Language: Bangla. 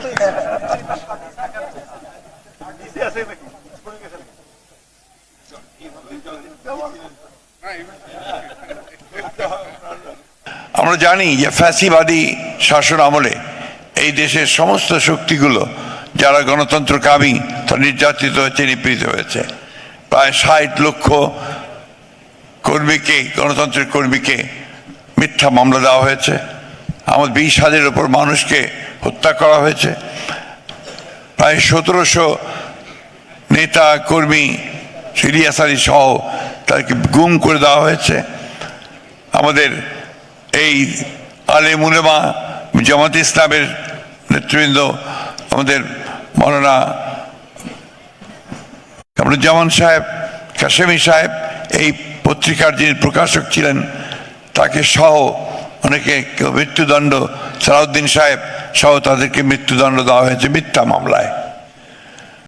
তো আমরা জানি যে ফ্যাসিবাদী শাসন আমলে এই দেশের সমস্ত শক্তিগুলো যারা গণতন্ত্র গণতন্ত্রকামী তারা নির্যাতিত হয়েছে, নিপীড়িত হয়েছে। প্রায় ষাট লক্ষ কর্মীকে, গণতন্ত্রের কর্মীকে মিথ্যা মামলা দেওয়া হয়েছে। আমার বিশ হাজারের ওপর মানুষকে হত্যা করা হয়েছে। প্রায় সতেরোশো নেতা, কর্মী সিরিয়াস সহ তাকে গুম করে দেওয়া হয়েছে। আমাদের এই আলে মুলেমা জামাত ইসলামের নেতৃবৃন্দ আমাদের মৌলানা কামরুজ্জামান সাহেব, কাশেমি সাহেব এই পত্রিকার যিনি প্রকাশক ছিলেন, তাকে সহ অনেকে কেউ মৃত্যুদণ্ড সালাউদ্দিন সাহেব সহ তাদেরকে মৃত্যুদণ্ড দেওয়া হয়েছে মিথ্যা মামলায়।